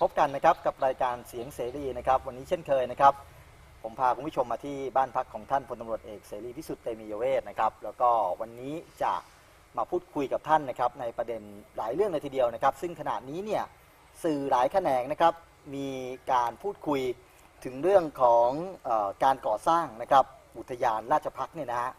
พบกันนะครับกับรายการเสียงเสรีนะครับ วันนี้เช่นเคยนะครับ ผมพาคุณผู้ชมมาที่บ้านพักของท่านพลตำรวจเอกเสรีพิสุทธิ์เตมียเวทนะครับแล้วก็วันนี้จะมาพูดคุยกับท่านนะครับในประเด็นหลายเรื่องเลยทีเดียวนะครับ ซึ่งขณะนี้เนี่ยสื่อหลายแขนงนะครับมีการพูดคุยถึงเรื่องของออการก่อสร้างนะครับอุทยานราชพักเนี่ยนะฮะ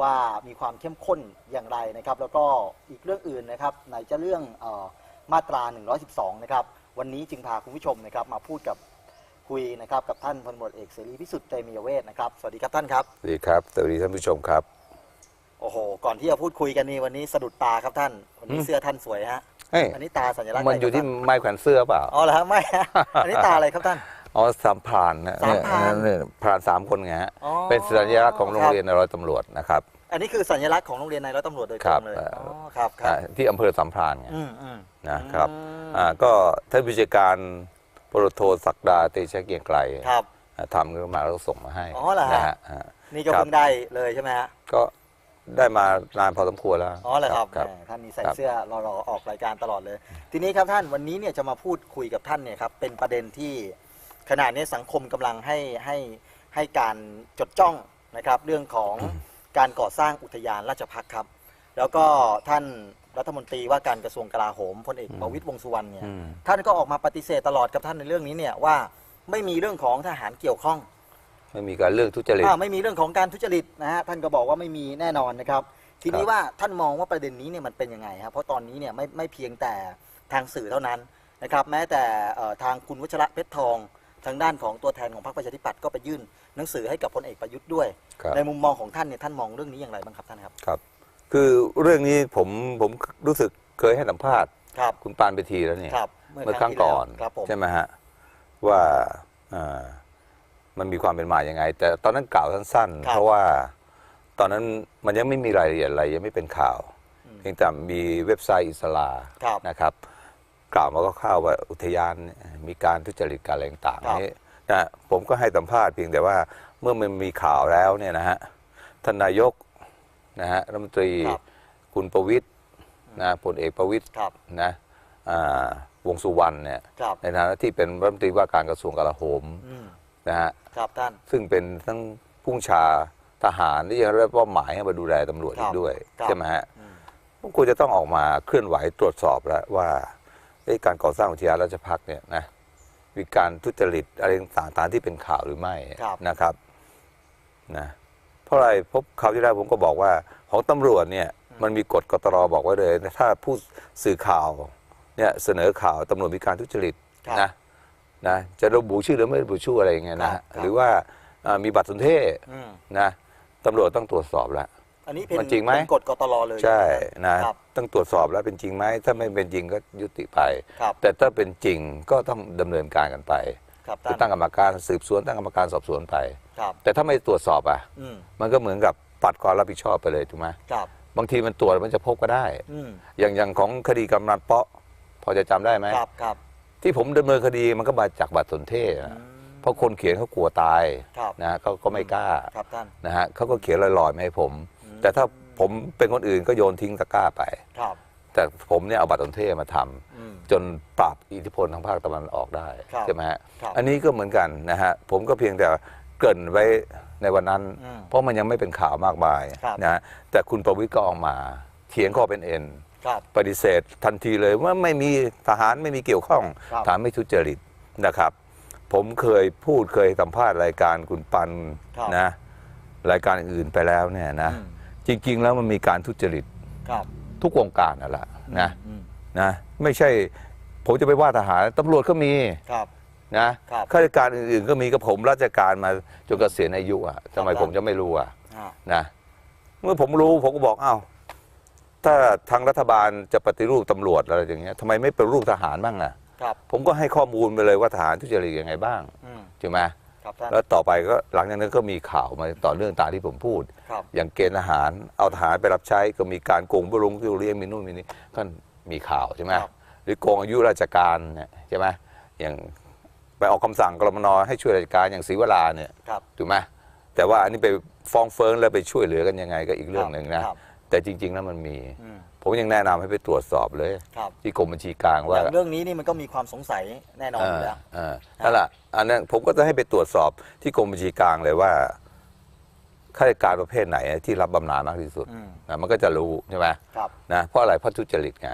ว่ามีความเข้มข้นอย่างไรนะครับ แล้วก็อีกเรื่องอื่นนะครับไหนจะเรื่องออมาตรา 112 นะครับ วันนี้จึงพาคุณผู้ชมนะครับมาพูดกับคุยนะครับกับท่านพลตำรวจเอกเสรีพิสุทธิ์เตมียเวทนะครับสวัสดีครับท่านครับสวัสดีครับสวัสดีท่านผู้ชมครับ โอ้โห ก่อนที่จะพูดคุยกันนี่วันนี้สะดุดตาครับท่าน วันนี้อืมเสื้อท่านสวยฮะเฮ้ยอันนี้ตาสัญลักษณ์มันอะไรอยู่ที่ครับท่าไม้แขวนเสื้อเปล่าอ๋อเหรอฮะไม่ฮะอันนี้ตาอะไรครับท่านอ๋อสามพรานนะสามพรานเยเนี่ยพรานสามคนไงฮะอ๋อเป็นสัญลักษณ์ของโรงเรียนในร้อยตำรวจนะครับ อันนี้คือสัญลักษณ์ของโรงเรียนในร้อยตำรวจโดยตครรังบเลยเอ่ออ๋อครับครัอ่าบที่อำเภอสามพรานไง อืมอืมนะครับอืมอ่าก็ท่านผู้จัดการพลโทศักดาเตชะเกรียงไกรครับ อ่าทำขึ้นมาแล้วก็ส่งมาให้อ๋อเหรอฮะ นะฮะอ่านี่ก็ครับเพิ่งได้เลยใช่ไหมฮะ ก็ได้มานานพอสมควรแล้วอ๋อเหรอครับครับแหมท่านนี้ใส่ครับเสื้อรอรอออกรายการตลอดเลย ทีนี้ครับท่านวันนี้เนี่ยจะมาพูดคุยกับท่านเนี่ยครับเป็นประเด็นที่ขณะนี้สังคมกำลังให้ให้ให้การจดจ้องนะครับ เรื่องของ การก่อสร้างอุทยานราชพักษ์ครับ แล้วก็ท่านรัฐมนตรีว่าการกระทรวงกลาโหมพลเอกประวิตยวงษ์สุวรรณเนี่ยอืม ท่านก็ออกมาปฏิเสธตลอดกับท่านในเรื่องนี้เนี่ยว่าไม่มีเรื่องของทหารเกี่ยวข้อง ไม่มีการเลือกทุจริต อ่าไม่มีเรื่องของการทุจริตนะฮะท่านก็บอกว่าไม่มีแน่นอนนะครับ ทีนี้ครับ ว่าท่านมองว่าประเด็นนี้เนี่ยมันเป็นยังไงครับเพราะตอนนี้เนี่ยไม่ไม่เพียงแต่ทางสื่อเท่านั้นนะครับ แม้แต่เอ่อทางคุณวัชระเพชรทอง ทางด้านของตัวแทนของพรรคประชาธิปัตย์ก็ไปยื่น หนังสือให้กับพลเอกประยุทธ์ด้วย ครับ ในมุมมองของท่านเนี่ยท่านมองเรื่องนี้อย่างไรบ้างครับท่านครับครับ คือเรื่องนี้ผมผมรู้สึกเคยให้สัมภาษณ์ ครับคุณปานไปทีแล้วเนี่ย ครับเมื่อครั้งก่อนที่แล้วครับผม ใช่ไหมฮะว่าอ่ามันมีความเป็นมาอย่างไง แต่ตอนนั้นกล่าวสั้นๆเพราะว่าตอนนั้นมันยังไม่มีรายละเอียดอะไรยังไม่เป็นข่าวเพียงแต่มีเว็บไซต์อิสลาครับนะครับ กล่าวมาก็เข้าวๆว่าอุทยานเนี่ยมีการทุจริตการอะไรต่างครับๆนี้นะผมก็ให้สัมภาษณ์เพียงแต่ว่าเมื่อมันมีข่าวแล้วเนี่ยนะฮะท่านนายกนะฮะรัฐมนตรีครับคุณประวิตยนะพลเอกประวิตยครับ นะอ่าวงสุวรรณเนี่ยครับ ในฐานะที่เป็นรัฐมนตรีว่าการกระทรวงกลาโหมอืมนะฮะครับท่าน ซึ่งเป็นทั้งผู้บัญชาทหารที่ยังได้มอบหมายให้มาดูแลตำรวจครัอีบกด้วยครับใช่ไหมฮะอืมผมควรจะต้องออกมาเคลื่อนไหวตรวจสอบแล้วว่าเอ๊ะการก่อสร้างอุทยานราชพักษ์เนี่ยนะ มีการทุจริตอะไรต่างๆตามที่เป็นข่าวหรือไม่ครับนะครับนะเพราะอะไรพบคราวที่แล้วผมก็บอกว่า ของตำรวจเนี่ยมันมีกฎกตรบอกไว้เลย ถ้าผู้สื่อข่าวเนี่ยเสนอข่าวตำรวจมีการทุจริตครับนะนะจะระบุชื่อหรือไม่ระบุชื่ออะไรอย่างเงี้ยครันะบครับหรือว่าอ่ามีบัตรสนเทศอืมนะตำรวจต้องตรวจสอบแล้ว อันนี้เป็นมันจริงไหม เป็นกฎกตลเลยใช่ไหมครับนะครับ ต้องตรวจสอบแล้วเป็นจริงไหมถ้าไม่เป็นจริงก็ยุติไป ครับ แต่ถ้าเป็นจริงก็ต้องดำเนินการกันไปครับคือท่าตั้นงกรรมการสืบสวนตั้งกรรมการสอบสวนไป ครับ แต่ถ้าไม่ตรวจสอบอะ อืมมันก็เหมือนกับปัดความรับผิดชอบไปเลยถูกไหมครับบางทีมันตรวจมันจะพบก็ได้ อืมอย่างอย่างของคดีกำนันเปาะ พอจะจำได้ไหมครับครับที่ผมดำเนินคดีมันก็มาจากบัตรสนเทศอืนะม เพราะคนเขียนเขากลัวตายครับ นะฮะเขาก็ไม่กล้าครับท่าน นะฮะเขาก็เขียนลอยๆมาให้ผมอืม แต่ถ้าผมเป็นคนอื่นก็โยนทิ้งตะกร้าไป ครับ แต่ผมเนี่ยเอาบัตรสนเทศมาทำอืม จนปราบอิทธิพลทางภาคตะวันออกได้ครับใช่ไหมฮะครับอันนี้ก็เหมือนกันนะฮะผมก็เพียงแต่เกริ่นไว้ในวันนั้น อืมเพราะมันยังไม่เป็นข่าวมากมายครับ นะฮะแต่คุณประวิตรก็ออกมาเถียงข้อเป็นเอ็น ครับ ปฏิเสธทันทีเลยว่าไม่มีทหารไม่มีเกี่ยวข้องครับ ฐานไม่ทุจริตนะครับ ผมเคยพูดเคยสัมภาษณ์รายการคุณปันครับนะรายการอื่นไปแล้วเนี่ยนะ อืม จริง ๆ แล้วมันมีการทุจริตครับ ทุกวงการนั่นแหละนะอืมนะไม่ใช่ผมจะไปว่าทหารตำรวจก็มีครับนะครับข้าราชการอื่นๆก็มีกับผมราชการมาจนเกษียณอายุอะทำไมครับผมจะไม่รู้อะอ่านะเมื่อผมรู้ผมก็บอกอ้าวถ้าทางรัฐบาลจะปฏิรูปตำรวจอะไรอย่างเงี้ยทำไมไม่ปฏิรูปทหารบ้างอะครับผมก็ให้ข้อมูลไปเลยว่าทหารทุจริตยังไงบ้างอืมใช่ไหม ครับท่าน แล้วต่อไปก็หลังจากนั้นก็มีข่าวมาต่อเนื่องตามที่ผมพูด ครับ อย่างเกณฑ์ทหารเอาทหารไปรับใช้ก็มีการโกงบรุงที่เลี้ยงมีนู่นมีนี่ก็มีข่าวใช่ไหมครับ หรือโกงอายุราชการเนี่ยใช่ไหมอย่างไปออกคำสั่งกรมนให้ช่วยราชการอย่างศรีวราเนี่ยครับ ถูกไหมแต่ว่าอันนี้ไปฟ้องเฟิงแล้วไปช่วยเหลือกันยังไงก็อีกเรื่องหนึ่งนะครับ แต่จริง ๆ แล้วมันมี อืม ผผมยังแนะนำให้ไปตรวจสอบเลย ครับที่กรมบัญชีกลางอว่าย่างเรื่องนี้นี่มันก็มีความสงสัยแน่นอนอยู่แล้วเออนั่นแหละอันนั้นผมก็จะให้ไปตรวจสอบที่กรมบัญชีกลางเลยว่าข้าราชการประเภทไหนที่รับบำนาญมากที่สุดอืม นะมันก็จะรู้ใช่ไหมครับ นะเพราะอะไรเพราะทุจริตไง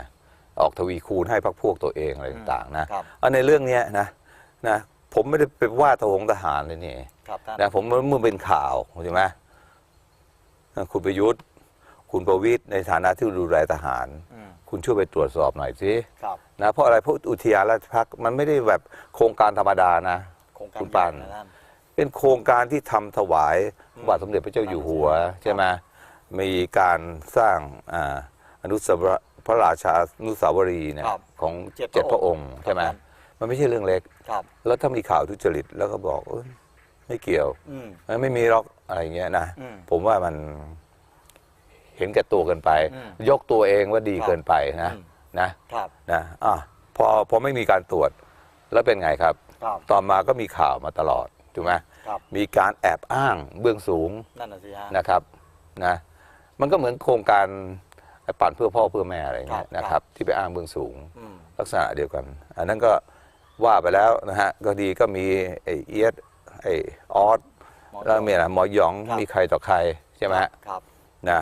ออกทวีคูณให้พรรคพวกตัวเองอะไรต่างๆนะครับอันในเรื่องเนี้ยนะนะผมไม่ได้ไปว่าทหงทหารเลยนี่ ครับท่าน นะผมเมื่อเป็นข่าวใช่ไหมนะคุณประยุทธ์ คุณประวิตยในฐานะที่ดูแลทหารอืมคุณช่วยไปตรวจสอบหน่อยสิครับนะเพราะอะไรเพราะอุทยานราชพักษ์มันไม่ได้แบบโครงการธรรมดานะโครงการคุณปานใหญ่ะท่านเป็นโครงการที่ทำถวายพระบาทสมเด็จพระเจ้าอยู่หัวครับใช่ไหมมีการสร้างอ่าอนุสาวรพระราชาอนุสาวรีย์เนะครับของเจ็ดเจ็ดพพระระอองงค์ค์ใช่ไหมครับมันไม่ใช่เรื่องเล็กครับแล้วถ้ามีข่าวทุจริตแล้วก็บอกเอ้ยไม่เกี่ยวอืมเอ้ยไม่มีหรอกอะไรเงี้ยนะอืมผมว่ามันเห็นแก่ตัวเกินไป อืมยกตัวเองว่าดีครับเกินไปนะอืม นะครับนะอะพอพอไม่มีการตรวจแล้วเป็นไงครับ ครับต่อมาก็มีข่าวมาตลอดถูกไหมครับมีการแอบอ้างเบื้องสูงนั่นน่ะสิฮะ นะครับนะมันก็เหมือนโครงการปั่นเพื่อพ่อเพื่อแม่อะไรเงี้ยครับ นะครับ ที่ไปอ้างเบื้องสูง อืมลักษณะเดียวกัน อันนั้นก็ว่าไปแล้วนะฮะก็ดีก็มีไอเอียดไอออสหมอแล้วมีอะไรหมอหยองครับ มีใครต่อใครใช่ไหมฮะครับ นะ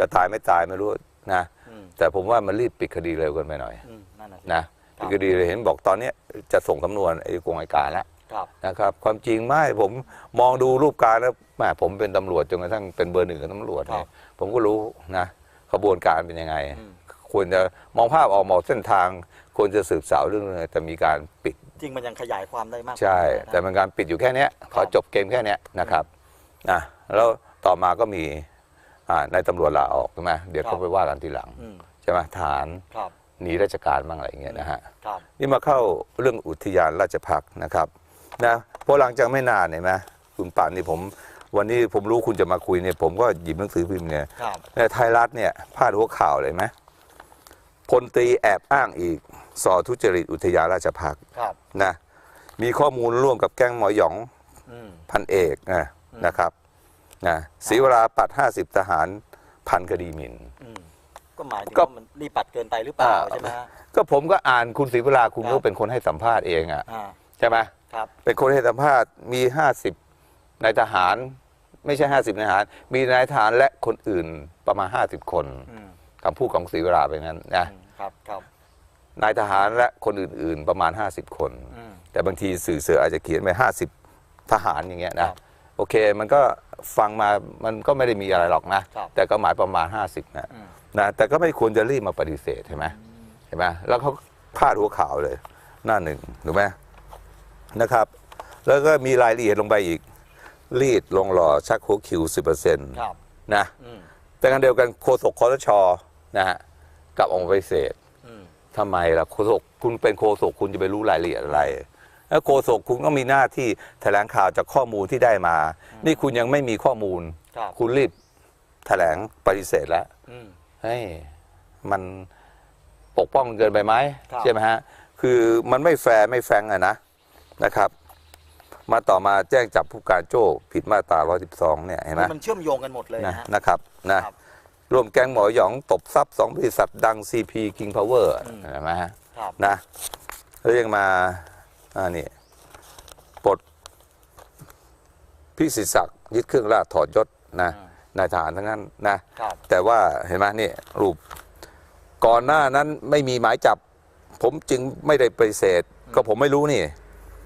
จะตายไม่ตายไม่รู้นะอืมแต่ผมว่ามันรีบปิดคดีเร็วเกินไปหน่อยอืมนั่นน่ะสินะครับปิดคดีเลยเห็นบอกตอนเนี้ยจะส่งสำนวนไอ้กงไอการแล้วครับนะครับ ความจริงไม่ผมมองดูรูปการแล้วแหมผมเป็นตำรวจจนกระทั่งเป็นเบอร์หนึ่งของตำรวจเนี่ยผมก็รู้นะขบวนการเป็นยังไงอืมควรจะมองภาพออกหมอกเส้นทาง ควรจะสืบสาวเรื่องอะไรแต่มีการปิด จริงมันยังขยายความได้มาก ใช่กว่านี้นะแต่มันการปิดอยู่แค่เนี้ยขอจบเกมแค่เนี้ยนะครับนะแล้วต่อมาก็มีอ่า นายตำรวจลาออกใช่ไหมเดี๋ยวเขาไปว่ากันทีหลังอืมใช่ไหมฐานครับหนีราชการบ้างอะไรอย่างเงี้ยนะฮะครับนี่มาเข้าเรื่องอุทยานราชพักษ์นะครับนะเพราะหลังจากไม่นานเห็นไหมคุณป่านนี่ผม วันนี้ผมรู้คุณจะมาคุยเนี่ย ผมก็หยิบหนังสือพิมพ์เนี่ยครับในไทยรัฐเนี่ยพาดหัวข่าวเลยไหมพลตรีแอบอ้างอีกสอทุจริตอุทยานราชพักษ์ครับนะมีข้อมูลร่วมกับแก๊งหมอหยองอืมพันเอกนะนะครับ นะศรีวราปัด50ทหารพันคดีหมิ่นอืมก็หมายถึงก็ว่ามันรีบปัดเกินไปหรือเปล่าอ่าใช่ไหมฮะก็ผมก็อ่านคุณศรีวราคุณครัก็บเป็นคนให้สัมภาษณ์เองอะอ่าใช่ไหมครับเป็นคนให้สัมภาษณ์มี50นายทหาร ไม่ใช่50นายทหาร มีนายทหารและคนอื่นประมาณ50คนอืมคำพูดของศรีวราเป็นงั้นนะอืมครับครับนายทหารและคนอื่น ๆ ประมาณ 50 คนอืมแต่บางทีสื่อเสืออาจจะเขียนไป50 ทหารอย่างเงี้ยคนะรับโอเคมันก็ ฟังมามันก็ไม่ได้มีอะไรหรอกนะครับแต่ก็หมายประมาณ 50นะอืมนะแต่ก็ไม่ควรจะรีบมาปฏิเสธใช่ไหมเห็นไหมแล้วเขาพาดหัวข่าวเลย หน้าหนึ่งถูกไหมนะครับ แล้วก็มีรายละเอียดลงไปอีก รีดลงหล่อชักหัวคิว10%ครับนะอืมแต่กันเดียวกันโฆษกคอสชนะฮะกับองค์ปฏิเสธอืมทำไมล่ะโฆษกคุณเป็นโฆษกคุณจะไปรู้รายละเอียดอะไร แล้วโฆษกคุณก็มีหน้าที่แถลงข่าวจากข้อมูลที่ได้มา นี่คุณยังไม่มีข้อมูลครับคุณรีบแถลงปฏิเสธแล้วอืมเฮ้ยมันปกป้องเกินไปไหมครับใช่ไหมฮะคือมันไม่แฟร์ไม่แฟงอะนะนะครับ มาต่อมาแจ้งจับผู้การโจ้ผิดมาตรา 112 เนี่ยเห็นไหมมันเชื่อมโยงกันหมดเลยนะนะฮะนะครับนะครับรวมแก๊งหมอหยองตบทรัพย์สองบริษัทดัง CP King Power อืมเห็นไหมฮะครับนะแล้วยังมา อ่านี่ปลดพิสิทธิศักดิ์ยึดเครื่องราชถอดยศนะนายทหารทั้งนั้นนะครับแต่ว่าเห็นไหมนี่รูปก่อนหน้านั้นไม่มีหมายจับ ผมจึงไม่ได้ปฏิเสธ ก็ผมไม่รู้นี่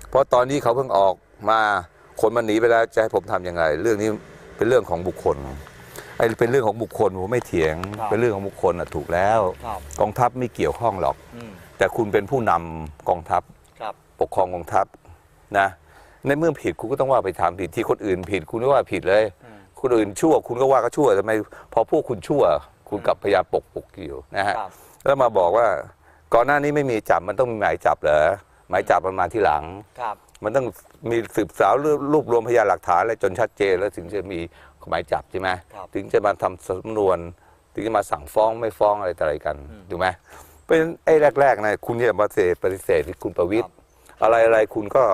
เพราะตอนนี้เขาเพิ่งออกมาคนมันหนีไปแล้วจะให้ผมทำยังไง เรื่องนี้เป็นเรื่องของบุคคลไอ้เป็นเรื่องของบุคคลผมไม่เถียงครับเป็นเรื่องของบุคคลอะถูกแล้วครับกองทัพไม่เกี่ยวข้องหรอกอืมแต่คุณเป็นผู้นำกองทัพครับป กครองกองทัพนะในเมื่อผิดคุณก็ต้องว่าไปทำผิดที่คนอื่นผิด คุณก็ว่าผิดเลยอืมคนอื่นชั่ว คุณก็ว่าก็ชั่วทำไมพอพวกคุณชั่ว คุณกลับพยายามปกปกอยู่นะฮะครับแล้วมาบอกว่าก่อนหน้านี้ไม่มีจับมันต้องมีหมายจับเหรอหมายจับมันมาที่หลังครับมันต้องมีสืบสาวรวบรวบรวมพยานหลักฐานอะไรจนชัดเจนแล้วถึงจะมีหมายจับใช่ไหมครับถึงจะมาทำสำนวน ถึงจะมาสั่งฟ้องไม่ฟ้องอะไรต่ออะไรกันอืมถูกไหมเป็นไอ้แรกๆนะคุณจะมาเสธปฏิเสธที่คุณประวิตครัรบ อะไรอะไรคุณก็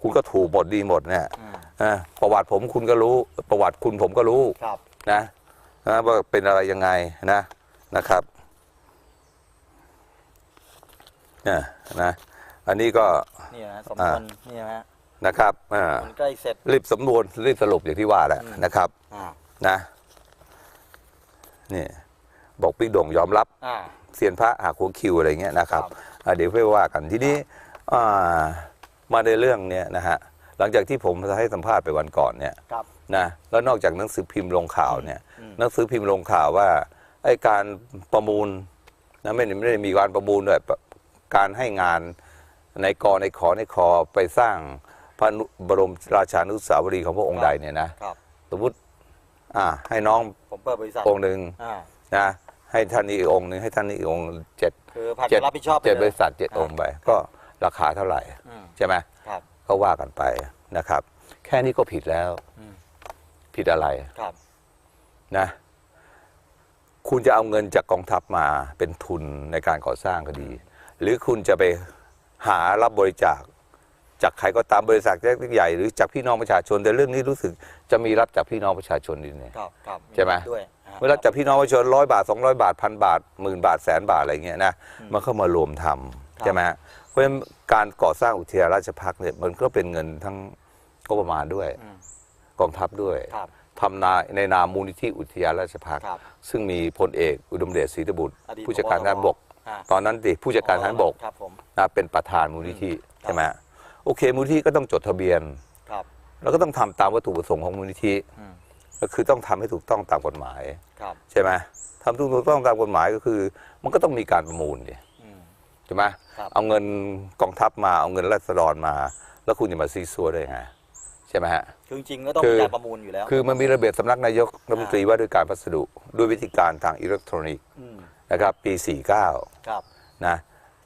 คุณก็ถูกหมดดีหมดเนี่ยอืมอ่าประวัติผมคุณก็รู้ ประวัติคุณผมก็รู้ครับนะนะว่าเป็นอะไรยังไงนะนะครับเนี่ยนะอันนี้ก็นี่นะสำนวนนี่นะฮะนะครับอ่ามันใกล้เสร็จรีบสำนวนรีบสรุปอย่างที่ว่าแหละอืมนะครับอ่านะนี่บอกปิ๊กโด่งยอมรับอ่าเซียนพระหักหัวคิวอะไรเงี้ยนะครับครับอะเดี๋ยวค่อยว่ากันทีนี้อ่า มาในเรื่องเนี้ยนะฮะหลังจากที่ผมให้สัมภาษณ์ไปวันก่อนเนี่ยครับนะแล้วนอกจากหนังสือพิมพ์ลงข่าวเนี่ยอืมหนังสือพิมพ์ลงข่าวว่าไอ้การประมูลนะไม่ได้ไม่ได้มีการประมูลด้วยการให้งานในกอในขอในคอไปสร้างพระนุบรมราชานุสาวรีย์ของพระองค์ใดเนี่ยนะครับสมมติอ่าให้น้องผมเปิดบริษัทองค์หนึ่งอ่านะให้ท่านนี้อีกองค์หนึ่งให้ท่านนี้อีกองค์เจ็ดคือผ่านเจ็ดรับผิดชอบไปเจ็ดเลยบริษัทเจ็ดองค์ไปก็ ราคาเท่าไหร่อืมใช่ไหมครับก็ว่ากันไปนะครับ แค่นี้ก็ผิดแล้วอืมผิดอะไรครับนะ คุณจะเอาเงินจากกองทัพมาเป็นทุนในการก่อสร้างก็ดี หรือคุณจะไปหารับบริจาค จากใครก็ตามบริษัทเล็กๆใหญ่หรือจากพี่น้องประชาชนแต่เรื่องนี้รู้สึกจะมีรับจากพี่น้องประชาชนดีเนี่ยครับครับใช่ไหมด้วยอ่เวลาจากพี่น้องประชาชนร้อยบาทสองร้อยบาทพันบาทหมื่นบาทแสนบาทอะไรเงี้ยนะมันเข้ามารวมทำใช่ไหมฮะเพ ราะฉะนั้นการก่อสร้างอุทยานราชพักษ์เนี่ยมันก็เป็นเงินทั้งงบประมาณด้วยอืมกองทัพด้วยครับทำนาในนามมูลนิธิอุทยานราชพักษ์ครับ ซึ่งมีพลเอกอุดมเดชศรีตบุตร อดีตผู้จัดการทหารบก อ่า ตอนนั้นดิผู้จัดการทหารบกครับผม นะเป็นประธานมูลนิธิใช่ไหมฮะโอเค มูลนิธิก็ต้องจดทะเบียน ครับ แล้วก็ต้องทำตามวัตถุประสงค์ของมูลนิธิอืม ก็คือต้องทำให้ถูกต้องตามกฎหมาย ครับ ใช่ไหมทำถูกต้องตามกฎหมายก็คือ มันก็ต้องมีการประมูลดิอืม ใช่ไหมครับ เอาเงินกองทัพมาเอาเงินรัษฎรมา แล้วคุณจะมาซีซัวได้ไงใช่ไหมฮะคือจริงๆก็ต้องคืมีอการประมูลอยู่แล้ว คือมันมีระเบียบสำนักนายกรัฐมนตรีว่าด้วยการพัสดุด้วยวิธีการทางอิเล็กทรอนิกส์อืมนะครับปี 49ครับนะ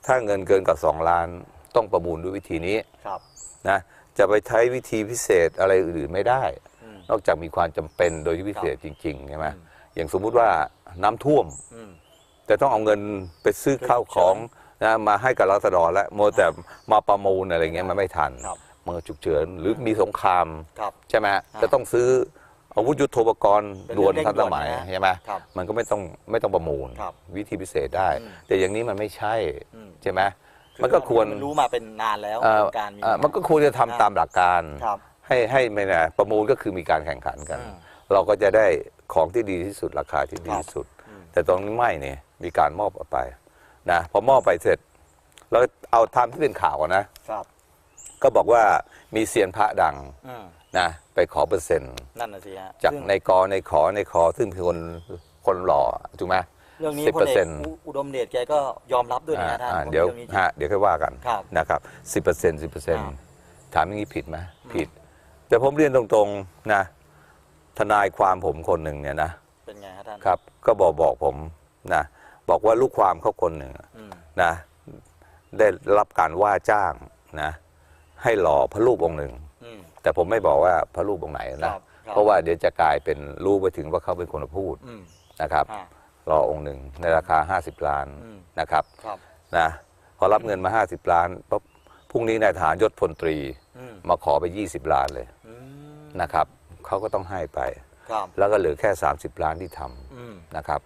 ถ้าเงินเกินกว่า 2 ล้านต้องประมูลด้วยวิธีนี้ครับนะจะไปใช้วิธีพิเศษอะไรอื่นๆไม่ได้อืมนอกจากมีความจำเป็นโดยที่พิเศษจริงๆใช่ไหมอืมอย่างสมมุติว่าน้ำท่วมอืมแต่ต้องเอาเงินไปซื้อข้าวของ นะมาให้กับรัษฎรและโมวแต่มาประมูลอะไรเงี้ยมันไม่ทันครับมันก็ฉุกเฉินหรือมีสงคราม ครับใช่ไหมฮะจะต้องซื้ออาวุธยุทโธปกรณ์เป็นด่วนเรื่องทันสมัยเร่งด่วนนะใช่ไหมครับมันก็ไม่ต้องไม่ต้องประมูล ครับวิธีพิเศษได้ อืมแต่อย่างนี้มันไม่ใช่อืม ใช่ไหมคือมันก็ควรมันรู้มาเป็นนานแล้วเอ่อโครงการมี เอ่อมันก็ควรจะทำตามหลักการ ครับ ให้ให้ไม่นะประมูลก็คือมีการแข่งขันกัน อืม เราก็จะได้ของที่ดีที่สุดราคาที่ดีครับที่สุดอืมแต่ตรงนี้ไม่เนี่ยมีการมอบออกไป นะพอมอบไปเสร็จ แล้วเอาทำที่เป็นข่าวก่อนนะ ครับก็บอกว่ามีเซียนพระดังอืมนะไปขอเปอร์เซ็นต์ นั่นน่ะสิฮะจากซึ่งในกอในขอในคอซึ่งเป็นคนคนหล่อถูกไหม เรื่องนี้สิบพเปลอร์เอเซ็กนต์อุอุดมเดชแกก็ยอมรับด้วยนะท่านอ่าผมเดี๋ยวรื่องนี้จริง ฮะเดี๋ยวค่อยว่ากันครับ นะครับสิบเปอร์เซ็นต์สิบเปอร์เซ็นต์ครับถามอย่างนี้ผิดไหมผิด แต่ผมเรียนตรงๆนะ ทนายความผมคนหนึ่งเนี่ยนะ เป็นไงฮะท่าน ครับ ก็บอกบอกผมนะ บอกว่าลูกความเขาคนหนึ่งอืมนะได้รับการว่าจ้างนะ ให้หล่อพระรูปองค์หนึ่งอืมแต่ผมไม่บอกว่าพระรูปองค์ไหนครันะบครับเพราะว่าเดี๋ยวจะกลายเป็นรู้ไปถึงว่าเขาเป็นคนพูดอืมนะครับอ่ารอองค์หนึ่งในราคา 50 ล้านอืมนะครับครับนะพอรับเงินมา 50 ล้านปุ๊บพรุ่งนี้นายทหารยศพลตรีอืมมาขอไป 20 ล้านเลยอืมนะครับเขาก็ต้องให้ไปครับแล้วก็เหลือแค่ 30 ล้านที่ทำอืมนะครับ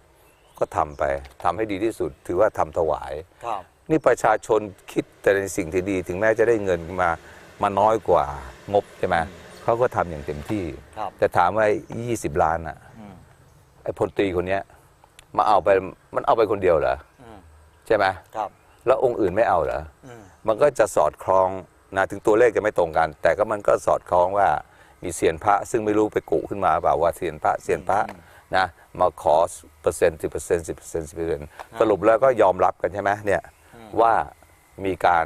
ก็ทำไปทำให้ดีที่สุด ถือว่าทำถวายครับนี่ประชาชนคิดแต่ในสิ่งที่ดี ถึงแม้จะได้เงินมามาน้อยกว่างบใช่ไหมเขาก็ทำอย่างเต็มที่ครับแต่ถามว่า 20 ล้านอะอืมไอ้พลตรีคนเนี้ยมาเอาไปมันเอาไปคนเดียวเหรออืมใช่ไหมครับแล้วองค์อื่นไม่เอาเหรออืมมันก็จะสอดคล้องนะถึงตัวเลขจะไม่ตรงกัน แต่ก็มันก็สอดคล้องว่ามีเสียนพระ ซึ่งไม่รู้ไปกุขึ้นมาเปล่าว่าเสียนพระเสียนพระ นะมาขอเปอร์เซ็นต์สิบเปอร์เซ็นต์สิบเปอร์เซ็นต์สิบเปอร์เซ็นต์สรุปแล้วก็ยอมรับกันใช่ไหมเนี่ยว่ามีการ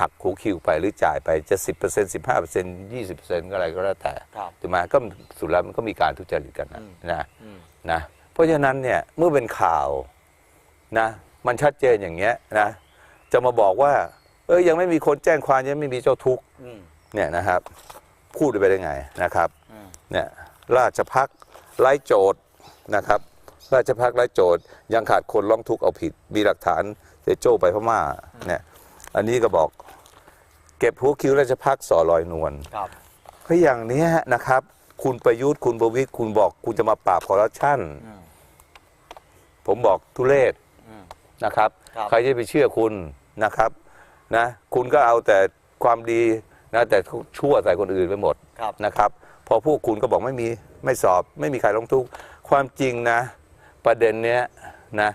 หักคูคิวไปหรือจ่ายไปจะสิบเปอร์เซ็นต์สิบห้าเปอร์เซ็นต์ยี่สิบเปอร์เซ็นต์ก็อะไรก็แล้วแต่ครับถูกไหมก็สุดแล้วมันก็มีการทุจริตกันนะอืมนะอืมนะเพราะฉะนั้นเนี่ยเมื่อเป็นข่าวนะมันชัดเจนอย่างเงี้ยนะจะมาบอกว่า เอ้ยยังไม่มีคนแจ้งความยังไม่มีเจ้าทุกข์อืมเนี่ยนะครับ พูดไปได้ไงนะครับอืมเนี่ยราชพักษ์ ไร้โจทย์นะครับ ราชพักษ์ไร้โจทย์ยังขาดคนร้องทุกข์เอาผิด มีหลักฐานเซโจ้ไปพม่าเนี่ยอันนี้ก็บอกเก็บหัวคิวราชพักษ์สอลอยนวลครับเพราะอย่างเนี้ยนะครับ คุณประยุทธ์คุณประวิตรคุณบอกคุณจะมาปราบคอร์รัปชันอืมผมบอกทุเลศอืมนะครับครับ ใครจะไปเชื่อคุณนะครับนะคุณก็เอาแต่ความดีนะแต่ชั่วใส่คนอื่นไปหมดครับนะครับ พอพวกคุณก็บอกไม่มี ไม่สอบไม่มีใครลงทุกข์ความจริงนะ ประเด็นเนี้ยนะ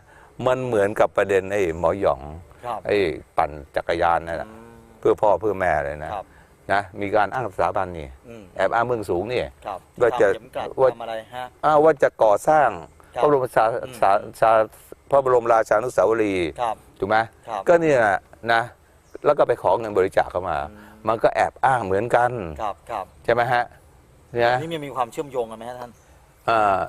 มันเหมือนกับประเด็นไอ้หมอหยองครับไอ้ปั่นจักรยานนั่นอืน่ะมเพื่อพ่อเพื่อแม่เลยนะครับนะมีการอ้างสถาบันนี่อืมแอบอ้างเมืองสูงนี่ครับว่าจะทำเข็มกลัดว่าทำอะไรฮะอ้างว่าจะก่อสร้างครับพระบรมสาอืมสาสาพระบรมราชานุสาวรีย์ครับถูกไหมครับก็เนี่ยนะแล้วก็ไปขอเงินบริจาคเข้ามาอืมมันก็แอบอ้างเหมือนกันครับครับใช่ไหมฮะเนี่ยนี่มันมีความเชื่อมโยงกันไหมฮะท่านอ่า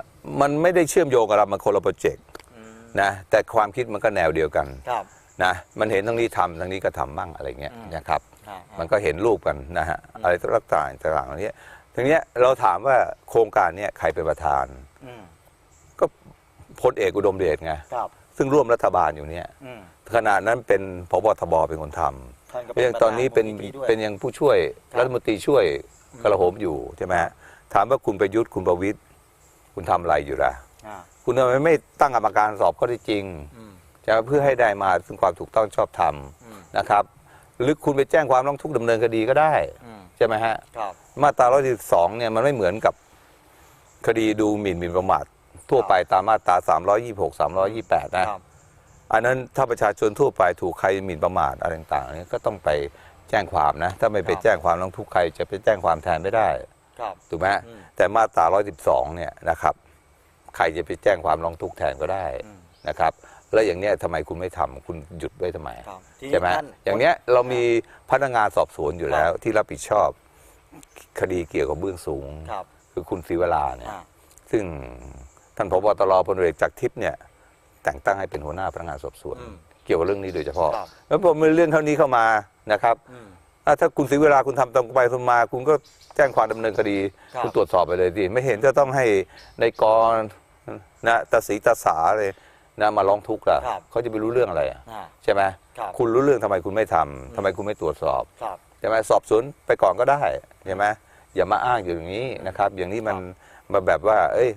มันไม่ได้เชื่อมโยงกับเรามันคนละโปรเจกต์อืมนะแต่ความคิดมันก็แนวเดียวกันครับนะมันเห็นทั้งนี้ทำทั้งนี้ก็ทำบ้างอะไรเงี้ยอืมนะครับอ่ามันก็เห็นรูปกันนะฮะอืมอะไรต่างๆต่างๆเหล่านี้ทีเนี้ยเราถามว่าโครงการเนี้ยใครเป็นประธานอืมก็พลเอกอุดมเดชไงครับซึ่งร่วมรัฐบาลอยู่เนี่ยอืมขณะนั้นเป็นพบทบเป็นคนทำท่านก็เพราะฉะนั้นตอนนี้เป็นระธามูลนิธิด้วยเป็นยังผู้ช่วยครับรัฐมนตรีช่วยอืม กลาโหมอยู่ใช่ไหมฮะถามว่าคุณประยุทธ์คุณประวิตยคุณทำอะไรอยู่ล่ะอ่าคุณทำไมไม่ตั้งกรรมการสอบข้อเท็จจริงอืมจะเพื่อให้ได้มาซึ่งความถูกต้องชอบธรรมอืมนะครับ หรือคุณไปแจ้งความร้องทุกข์ดำเนินคดีก็ได้อืมใช่ไหมฮะครับมาตรา112เนี่ยมันไม่เหมือนกับคดีดูหมิ่นหมิ่นประมาททั่วไปตามมาตรา 326 328 นะครับอันนั้นถ้าประชาชนทั่วไปถูกใครหมิ่นประมาทอะไรต่างๆเนี่ยก็ต้องไป แจ้งความนะ ถ้าไม่ไปครับแจ้งความร้องทุกข์ใครจะไปแจ้งความแทนไม่ได้ครับถูกไหมอืมแต่มาตรา 112 เนี่ยนะครับ ใครจะไปแจ้งความร้องทุกข์แทนก็ได้อืมนะครับ แล้วอย่างเนี้ยทำไมคุณไม่ทำคุณหยุดไว้ทำไมครับทีนี้ใช่ไหมท่านอย่างเนี้ยเรามีพนักงานสอบสวนอยู่แล้ว ที่รับผิดชอบคดีเกี่ยวกับเบื้องสูงครับคือคุณศรีวราเนี่ยอ่าซึ่งท่านพบตรพลเอกจากรทิพย์เนี่ยแต่งตั้งให้เป็นหัวหน้าพนักงานสอบสวนอืมเกี่ยวกับเรื่องนี้โดยเฉพาะครับแล้วผมมีเรื่องเท่านี้เข้ามา นะครับอืมอะถ้าคุณศรีเวลาคุณทำตรงไปตรงมา คุณก็แจ้งความดำเนินคดีครับคุณตรวจสอบไปเลยดิไม่เห็นจะต้องให้ในกรนะตาสีตาสาเลยนะมาร้องทุกข์ล่ะครับเขาจะไปรู้เรื่องอะไรอะอ่าใช่ไหมครับคุณรู้เรื่องทำไมคุณไม่ทำทำไมคุณไม่ตรวจสอบครับใช่ไหมสอบสวนไปก่อนก็ได้ใช่ไหมอย่ามาอ้างอยู่อย่างนี้นะครับ อย่างนี้มันมาแบบว่า เอ้ย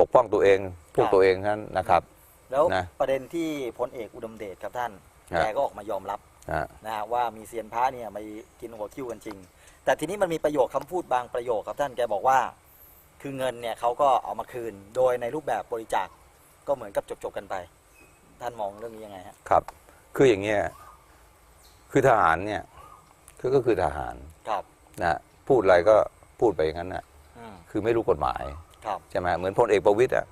ปกป้องตัวเองพวกครับตัวเองนั้นนะครับ แล้วนะประเด็นที่พลเอกอุดมเดชครับท่านฮะแกก็ออกมายอมรับ อ่า นะฮะว่ามีเซียนพระเนี่ยมากินหัวคิวกันจริง แต่ทีนี้มันมีประโยคคำพูดบางประโยคครับท่านแกบอกว่า คือเงินเนี่ยเขาก็เอามาคืน โดยในรูปแบบบริจาคก็เหมือนกับจบๆกันไป ท่านมองเรื่องนี้ยังไงฮะครับ คืออย่างเงี้ย คือทหารเนี่ย คือก็คือทหารครับนะพูดอะไรก็พูดไปอย่างนั้นนะอืมคือไม่รู้กฎหมายครับใช่ไหมเหมือนพลเอกประวิตยอะ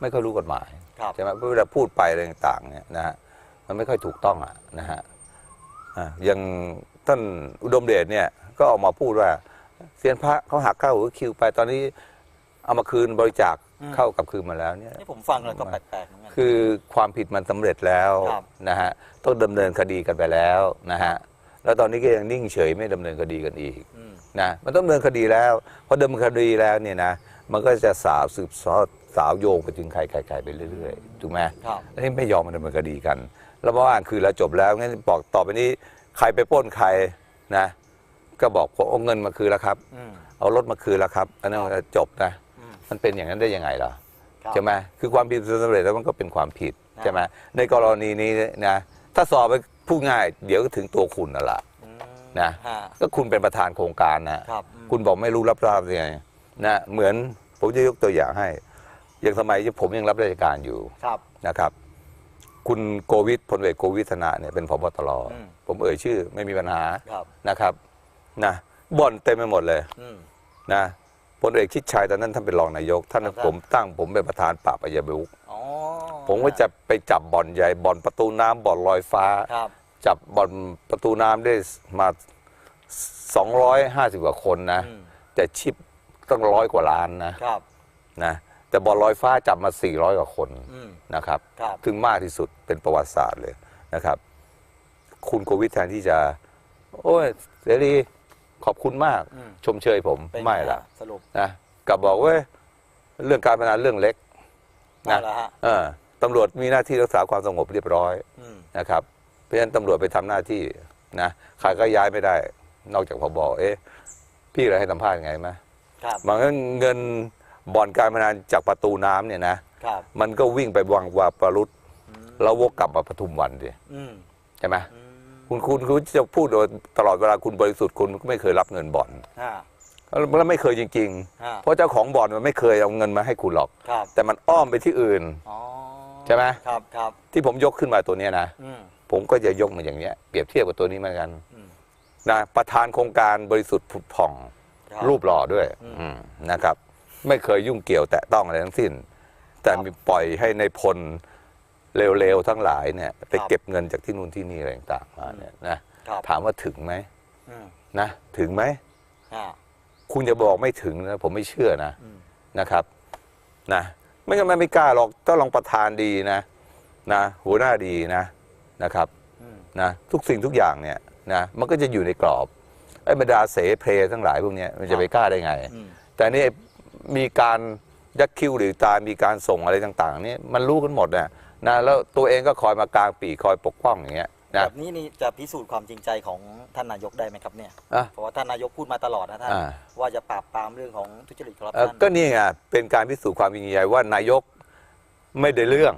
ไม่ค่อยรู้กฎหมายครับ ใช่ไหมเพราะเวลาพูดไปอะไรต่างๆเนี่ยนะฮะมันไม่ค่อยถูกต้องอะนะฮะ อะอย่างท่านอุดมเดชเนี่ยก็ออกมาพูดว่าเซียนพระเขาหักค่าหัวคิวไปตอนนี้เอามาคืนบริจาคเข้ากับคืนมาแล้วเนี่ยนี่ผมฟังแล้วก็แปลกๆเหมือนกันคือความผิดมันสำเร็จแล้วครับนะฮะต้องดำเนินคดีกันไปแล้วนะฮะแล้วตอนนี้ก็ยังนิ่งเฉยไม่ดำเนินคดีกันอีกอืมนะมันต้องดำเนินคดีแล้วพอดำเนินคดีแล้วเนี่ยนะมันก็จะสาวสืบสอดสาวโยงไปถึงใครใครใครไปเรื่อยๆถูกไหมครับอันนี้ไม่ยอมมาดำเนินคดีกัน แล้วมาว่าคือแล้วจบแล้วงั้นบอกต่อไปนี้ใครไปปล้นใครนะ ก็บอกผมเอาเงินมาคืนแล้วครับอืมเอารถมาคืนแล้วครับ อันนั้นมันจะจบนะอืมมันเป็นอย่างนั้นได้ยังไงล่ะครับใช่ไหมคือความผิดสำเร็จแล้วมันก็เป็นความผิดครับใช่ไหมในกรณีนี้นะถ้าสอบไปพูดง่าย เดี๋ยวก็ถึงตัวคุณน่ะละอืมนะฮะก็คุณเป็นประธานโครงการนะครับอืมคุณบอกไม่รู้รับทราบยังไงนะเหมือนผมจะยกตัวอย่างให้ อย่างสมัยที่ผมยังรับราชการอยู่ครับนะครับ คุณโกวิทพลเอกโกวิทธนะเนี่ยเป็นพบตรอืมผมเอ่ยชื่อไม่มีปัญหาครับนะครับนะบ่อนเต็มไปหมดเลยอืมนะพลเอกชิดชัยตอนนั้นท่านเป็นรองนายก ท่านครับ ผมตั้งผมเป็นประธานปราบอาชญาบุกอ๋อผมก็จะไปจับบ่อนใหญ่บ่อนประตูน้ำบ่อนลอยฟ้า ครับจับบ่อนประตูน้ำได้มา 250 กว่าคนนะ อืมแต่ชิปต้องร้อยกว่าล้านนะครับ นะ แต่บ่อนลอยฟ้าจับมา 400 กว่าคนอืมนะครับ ครับ ถึงมากที่สุดเป็นประวัติศาสตร์เลยนะครับ คุณโควิดแทนที่จะ โอ้ยเสรีขอบคุณมาก อืม ชมเชยผมเป็นไม่งละฮสรุป นะกลับบอกเว้ยเรื่องการพนันเรื่องเล็กนั่นะนแหละฮะ เออตำรวจมีหน้าที่รักษาความสงบเรียบร้อย อืม นะครับเพราะฉะนั้นตำรวจไปทำหน้าที่นะใครก็ย้ายไม่ได้ นอกจากพบเอ๊ะพี่อะไรให้สัมภาษณ์ยังไงไหมครับ บางครั้งเงิน บ่อนการพนันจากประตูน้ำเนี่ยนะครับมันก็วิ่งไปวังวาปรุษอืมแล้ววกกลับมาปทุมวันดิอืมใช่ไหมอืมคุณคุณคุณจะพูดโดยตลอดเวลาคุณบริสุทธิ์คุณก็ไม่เคยรับเงินบ่อนอ่า แล้วไม่เคยจริงอ่าๆเพราะเจ้าของบ่อนมันไม่เคยเอาเงินมาให้คุณหรอก ครับแต่มันอ้อมไปที่อื่น อ๋อใช่ไหม ครับครับที่ผมยกขึ้นมาตัวเนี้ยนะ อืม ผมก็จะยกมาอย่างเนี้ยเปรียบเทียบกับตัวนี้เหมือนกันอืมนะประธานโครงการบริสุทธิ์ผุดผ่องคบรูปหล่อด้วยอืม อืมนะครับ ไม่เคยยุ่งเกี่ยวแตะต้องอะไรทั้งสิ้น แต่ครับมีปล่อยให้ในพลเร็วๆทั้งหลายเนี่ยไปครับเก็บเงินจากที่นู่นที่นี่อะไรต่างๆมาเนี่ยนะครับถามว่าถึงไหมอืมนะถึงไหมอ่าคุณจะบอกไม่ถึงนะผมไม่เชื่อนะอืมนะครับ นะไม่งั้นมันไม่กล้าหรอกต้องลองประธานดีนะ นะหัวหน้าดีนะนะครับอืมนะทุกสิ่งทุกอย่างเนี่ยนะมันก็จะอยู่ในกรอบไอ้บรรดาเสเพลทั้งหลายพวกเนี้ยมันจะไปกล้าได้ไงอืมแต่นี่ มีการยักคิ้วหรือตามีการส่งอะไรต่างๆนี่มันรู้กันหมดนะนะแล้วตัวเองก็คอยมากลางปีกคอยปกป้องอย่างเงี้ยแบนะบนี้นี่จะพิสูจน์ความจริงใจของท่านนายกได้ไหมครับเนี่ยอะ เพราะว่าท่านนายกพูดมาตลอดนะท่านอ่า ว่าจะปราบปรามเรื่องของทุจริตคอร์รัปเอ่อชัน ก็นี่ไงเป็นการพิสูจน์ความจริงใจว่านายกไม่ได้เรื่อง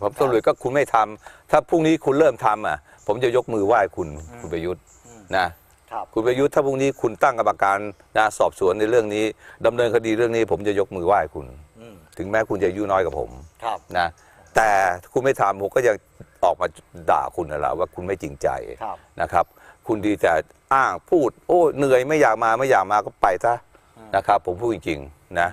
ผมสรุปก็คุณไม่ทำถ้าพรุ่งนี้คุณเริ่มทำอะ ผมจะยกมือไหว้คุณคุณประยุทธ์อืมนะ ครับคุณประยุทธ์ถ้าพรุ่งนี้คุณตั้งกรรมการนะสอบสวนในเรื่องนี้ดำเนินคดีเรื่องนี้ผมจะยกมือไหว้คุณอืมถึงแม้คุณจะอายุน้อยกว่าผมครับนะแต่คุณไม่ทำผมก็ยังออกมาด่าคุณนั่นแหละว่าคุณไม่จริงใจครับนะครับ คุณดีแต่อ้างพูด โอ้เหนื่อยไม่อยากมาไม่อยากมาก็ไปซะอืมนะครับ ผมพูดจริงๆนะ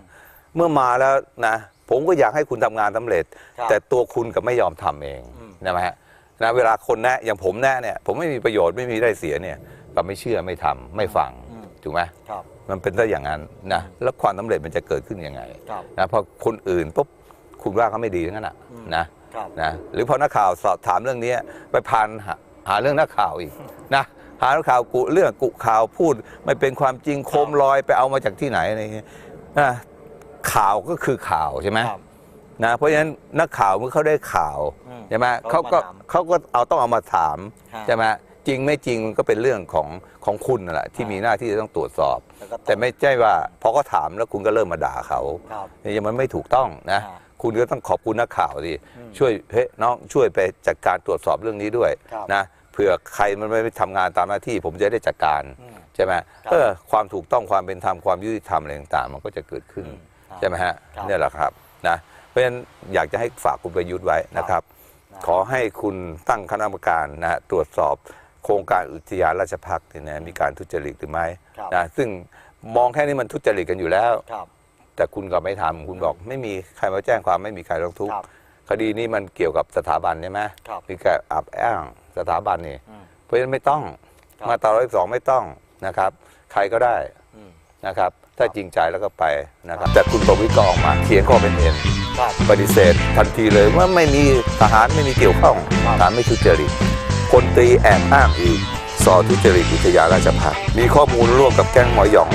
เมื่อมาแล้วนะผมก็อยากให้คุณทำงานสำเร็จครับแต่ตัวคุณกับไม่ยอมทำเองอืมนะไหมฮะนะเวลาคนแนะอย่างผมแนะเนี่ยผมไม่มีประโยชน์ไม่มีได้เสียเนี่ย ก็ไม่เชื่อไม่ทำไม่ฟังอืมถูกไหมครับมันเป็นได้อย่างนั้นนะแล้วความสำเร็จมันจะเกิดขึ้นยังไงครับนะเพราะคนอื่นปุ๊บคุณว่าเขาไม่ดีทั้งนั้นนะอืมนะครับนะหรือพอนักข่าวสอบถามเรื่องนี้ไปพานหาหาเรื่องนักข่าวอีกนะหานักข่าวกุเรื่องกุข่าวพูดไม่เป็นความจริงโคมลอยไปเอามาจากที่ไหนอะไรเงี้ยนะข่าวก็คือข่าวใช่ไหมครับนะเพราะฉะนั้นนักข่าวเมื่อเขาได้ข่าวอืมใช่ไหมเขาเขาก็มาถามเขาก็เอาต้องเอามาถามฮะใช่ไหม จริงไม่จริงมันก็เป็นเรื่องของของคุณนั่นแหละที่ฮะมีหน้าที่จะต้องตรวจสอบ แล้วก็องแต่ไม่ใช่ว่าพอเขาถามแล้วคุณก็เริ่มมาด่าเขาครับนี่มันไม่ถูกต้องนะฮะคุณก็ต้องขอบคุณนักข่าวดิอืมช่วยเฮ้ยน้องช่วยไปจัดการตรวจสอบเรื่องนี้ด้วยครับนะเผื่อใครมันไม่ทำงานตามหน้าที่ ผมจะได้จัดการอืมใช่ไหมครับเออความถูกต้องความเป็นธรรมความยุติธรรมอะไรต่างๆ มันก็จะเกิดขึ้นอืมครับใช่ไหมฮะครับเนี่ยแหละครับนะเพราะฉะนั้นอยากจะให้ฝากคุณประยุทธ์ไว้นะครับนะขอให้คุณตั้งคณะกรรมการนะฮะตรวจสอบ โครงการอุทยานราชพักษ์เนี่ยนะมีการทุจริตหรือไม่ครับนะซึ่งมองแค่นี้มันทุจริตกันอยู่แล้ว ครับ แต่คุณก็ไม่ทำคุณบอก ไม่มีใครมาแจ้งความไม่มีใครร้องทุกข์ครับคดีนี้มันเกี่ยวกับสถาบันใช่ไหมครับมีการอับอ้างสถาบันนี่อืมเพราะฉะนั้นไม่ต้องครับ มาตราร้อยสองไม่ต้องนะครับ ใครก็ได้อืม นะครับ ถ้าจริงใจแล้วก็ไปนะครับ แต่คุณประวิตรก็ออกมาเขียนข้อเป็นเอ็นครับ ปฏิเสธทันทีเลยว่าไม่มีทหารไม่มีเกี่ยวข้องครับฐานไม่ทุจริต คนตรีแอบอ้างอีกสอทุจริตอุทยาราชพักมีข้อมูลร่วมกับแก๊งหมอหยอง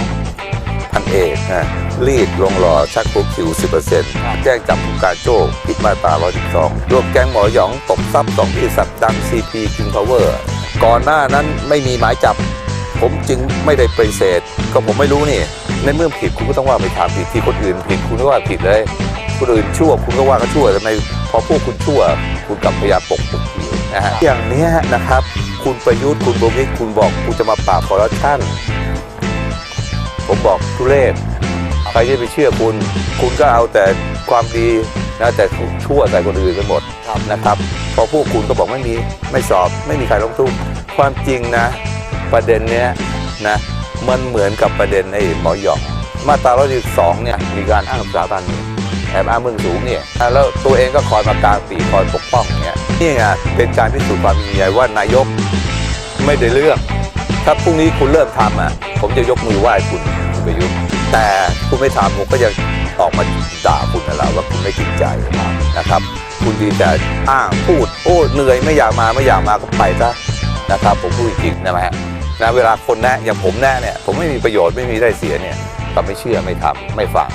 พันเอกนะรีดลงหล่อชักโคคิว 10%แจ้งจับผู้การโจ้ผิดมาตรา 112รวมแก๊งหมอหยองตบทรัพย์สองบริษัทดัง CP King Power ก่อนหน้านั้นไม่มีหมายจับ ผมจึงไม่ได้ปฏิเสธ ก็ผมไม่รู้นี่ ในเมื่อผิดคุณก็ต้องว่าไปถามผิดที่คนอื่นผิดคุณก็ว่าผิดเลย คนอื่นชั่วคุณก็ว่าเขาชั่วทำไมพอพวกคุณชั่ว คุณกลับพยายามปกปิดอยู่ นะฮะอย่างเนี้ยนะครับ คุณประยุทธ์คุณประวิตรคุณบอกคุณจะมาปราบคอร์รัปชันผมบอกทุเรศใครจะไปเชื่อคุณ คุณก็เอาแต่ความดีนะแต่ชั่วใส่คนอื่นไปหมดครับนะครับ พอพวกคุณก็บอกไม่มีไม่สอบไม่มีใครลงทุกข์ความจริงนะ ประเด็นเนี้ยนะมันเหมือนกับประเด็นไอ้หมอหยองมาตรา112เนี่ยมีการอ้างสถาบันนี่ แอบอ้างเมืองสูงเนี่ยแล้วตัวเองก็คอยมากลางปีคอยปกป้องเนี่ยนี่ไงเป็นการพิสูจน์ความจริงใจว่านายกไม่ได้เรื่องถ้าพรุ่งนี้คุณเริ่มทำอะผมจะยกมือไหว้คุณคุณประยุทธ์แต่คุณไม่ทำผมก็จะออกมาด่าคุณนั่นและว่าคุณไม่จริงใจนะครับ คุณดีแต่อ้างพูดโอ้เหนื่อยไม่อยากมาไม่อยากมาก็ไปซะนะครับผมพูดจริงนะฮะนะเวลาคนแนะอย่างผมแนะเนี่ยผมไม่มีประโยชน์ไม่มีได้เสียเนี่ยก็ไม่เชื่อไม่ทำไม่ฟัง